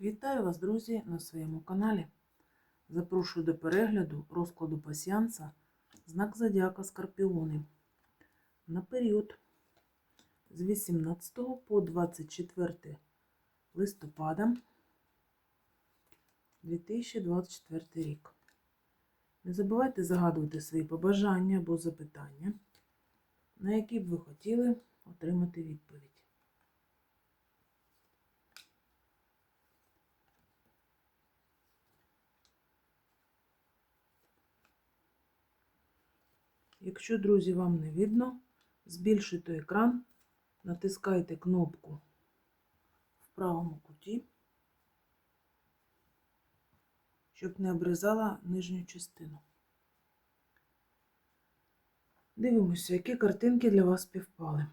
Вітаю вас, друзі, на своєму каналі. Запрошую до перегляду розкладу пасіанса знак Зодіака Скорпіони на період з 18 по 24 листопада 2024 рік. Не забувайте загадувати свої побажання або запитання, на які б ви хотіли отримати відповідь. Якщо, друзі, вам не видно, збільшуйте екран, натискайте кнопку в правому куті, щоб не обрізала нижню частину. Дивимося, які картинки для вас співпали.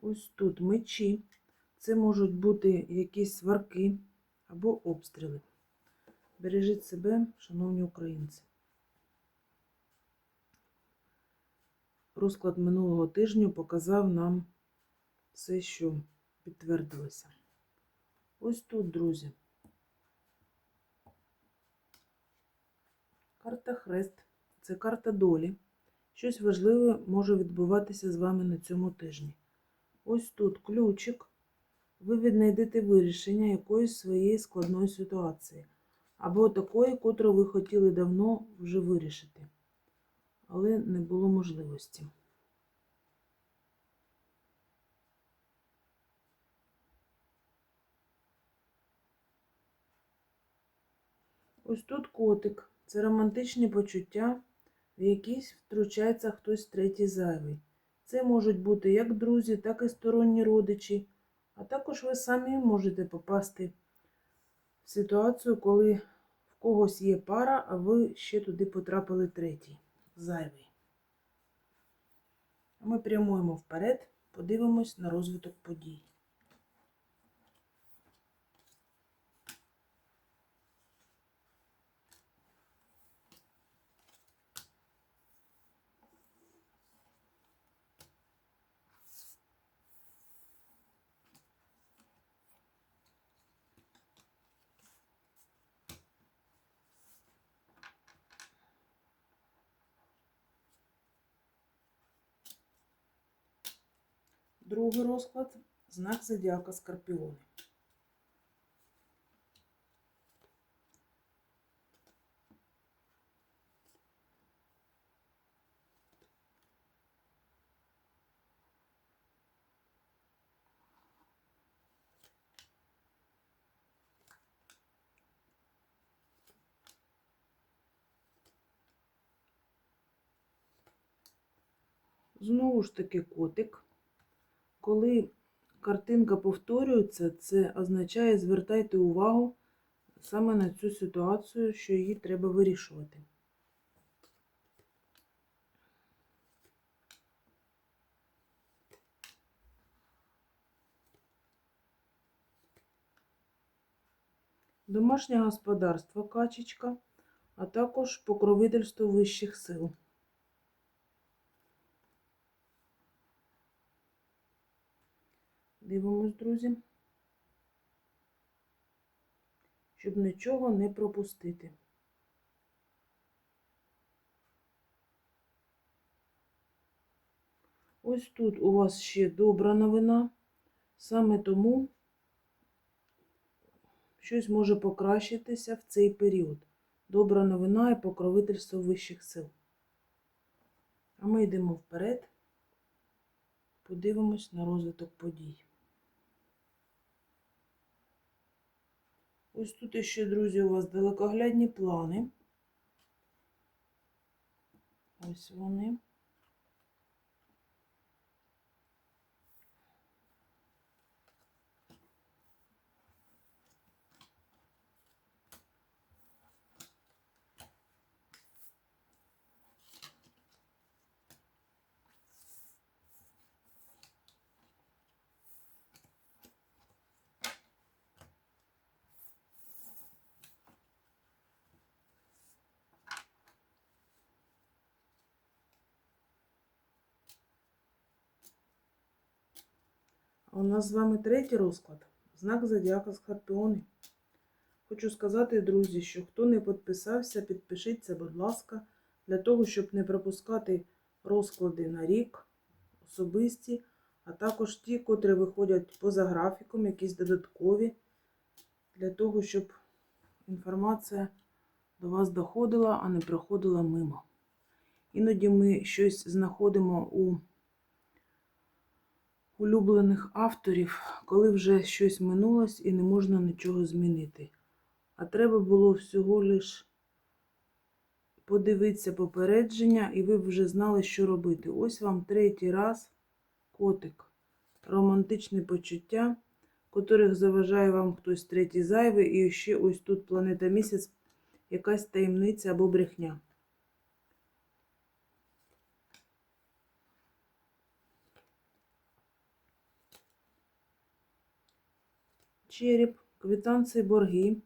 Ось тут мечі. Це можуть бути якісь сварки або обстріли. Бережіть себе, шановні українці. Розклад минулого тижня показав нам все, що підтвердилося. Ось тут, друзі. Карта Хрест це карта долі. Щось важливе може відбуватися з вами на цьому тижні. Ось тут ключик. Ви віднайдете вирішення якоїсь своєї складної ситуації. Або такої, котру ви хотіли давно вже вирішити але не було можливості. Ось тут котик. Це романтичні почуття, в якісь втручається хтось третій зайвий. Це можуть бути як друзі, так і сторонні родичі, а також ви самі можете попасти в ситуацію, коли в когось є пара, а ви ще туди потрапили третій зайвий. Ми прямуємо вперед, подивимось на розвиток подій. Другий розклад знак зодіака Скорпіони. Знову ж таки котик. Коли картинка повторюється, це означає звертайте увагу саме на цю ситуацію, що її треба вирішувати. Домашнє господарство качечка, а також покровительство вищих сил. Дивимось, друзі, щоб нічого не пропустити. Ось тут у вас ще добра новина, саме тому щось може покращитися в цей період. Добра новина і покровительство вищих сил. А ми йдемо вперед, подивимось на розвиток подій. Ось тут ще, друзі, у вас далекоглядні плани. Ось вони. У нас з вами третій розклад. знак Зодіака Скорпіони. Хочу сказати, друзі, що хто не підписався, підпишіться, будь ласка, для того, щоб не пропускати розклади на рік, особисті, а також ті, котрі виходять поза графіком, якісь додаткові, для того, щоб інформація до вас доходила, а не проходила мимо. Іноді ми щось знаходимо у улюблених авторів, коли вже щось минулось і не можна нічого змінити. А треба було всього лиш подивитися попередження, і ви б вже знали, що робити. Ось вам третій раз котик. Романтичні почуття, котрих заважає вам хтось третій зайвий, і ще ось тут планета місяць, якась таємниця або брехня. Череп, квитанції борги,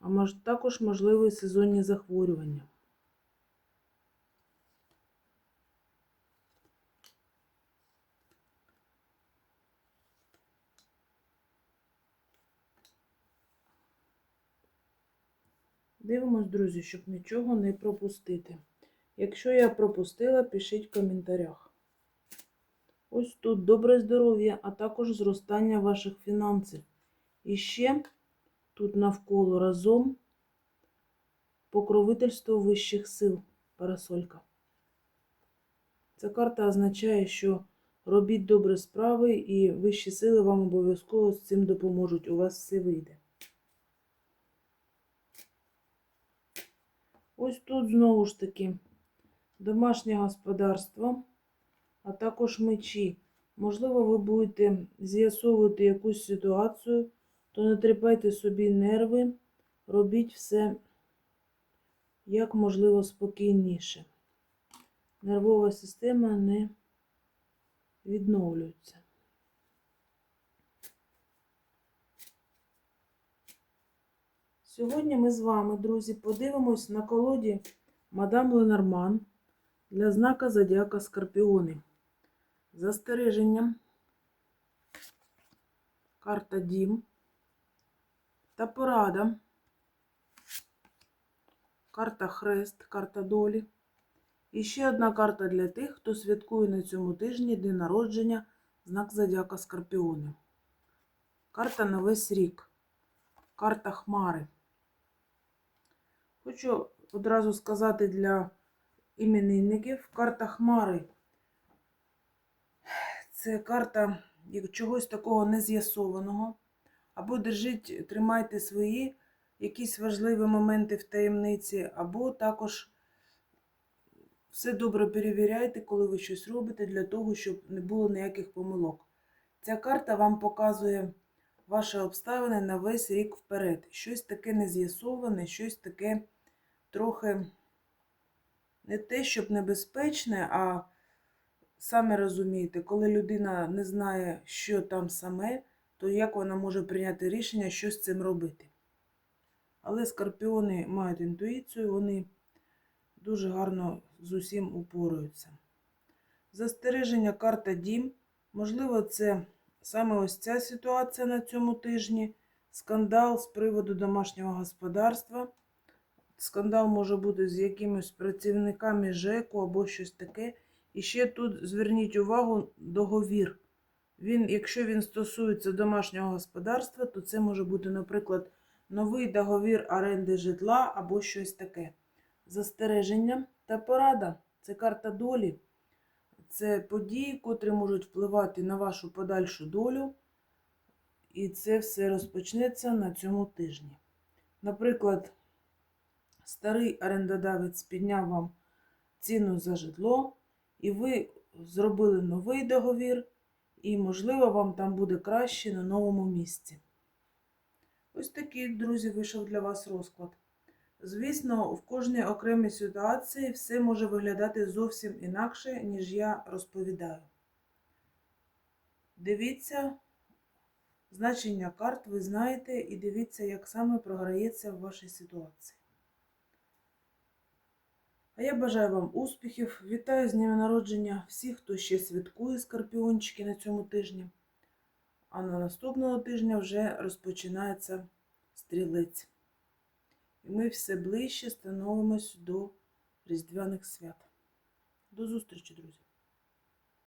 а також можливі сезонні захворювання. Дивимось, друзі, щоб нічого не пропустити. Якщо я пропустила, пишіть в коментарях. Ось тут добре здоров'я, а також зростання ваших фінансів. І ще тут навколо разом покровительство вищих сил, парасолька. Ця карта означає, що робіть добрі справи, і вищі сили вам обов'язково з цим допоможуть. У вас все вийде. Ось тут знову ж таки домашнє господарство, а також мечі. Можливо, ви будете з'ясовувати якусь ситуацію то не тріпайте собі нерви, робіть все як можливо спокійніше. Нервова система не відновлюється. Сьогодні ми з вами, друзі, подивимось на колоді Мадам Ленорман для знака Зодіака Скорпіони. Застереження. Карта Дім та порада. Карта Хрест, карта долі. І ще одна карта для тих, хто святкує на цьому тижні день народження, знак Зодіака Скорпіони. Карта на весь рік. Карта Хмари. Хочу одразу сказати для іменинників, карта Хмари. Це карта чогось такого нез'ясованого або держіть, тримайте свої якісь важливі моменти в таємниці, або також все добре перевіряйте, коли ви щось робите, для того, щоб не було ніяких помилок. Ця карта вам показує ваші обставини на весь рік вперед. Щось таке нез'ясоване, щось таке трохи не те, щоб небезпечне, а саме розумієте, коли людина не знає, що там саме то як вона може прийняти рішення, що з цим робити? Але скорпіони мають інтуїцію, вони дуже гарно з усім упораються. Застереження карта Дім. Можливо, це саме ось ця ситуація на цьому тижні. Скандал з приводу домашнього господарства. Скандал може бути з якимись працівниками ЖЕКу або щось таке. І ще тут зверніть увагу договір. Він, Якщо він стосується домашнього господарства, то це може бути, наприклад, новий договір оренди житла або щось таке. Застереження та порада це карта долі. Це події, котрі можуть впливати на вашу подальшу долю. І це все розпочнеться на цьому тижні. Наприклад, старий орендодавець підняв вам ціну за житло, і ви зробили новий договір і, можливо, вам там буде краще на новому місці. Ось такий, друзі, вийшов для вас розклад. Звісно, в кожній окремій ситуації все може виглядати зовсім інакше, ніж я розповідаю. Дивіться значення карт, ви знаєте, і дивіться, як саме програється в вашій ситуації. А я бажаю вам успіхів. Вітаю з днем народження всіх, хто ще святкує скорпіончики на цьому тижні. А на наступного тижня вже розпочинається стрілець. І ми все ближче становимось до Різдвяних свят. До зустрічі, друзі!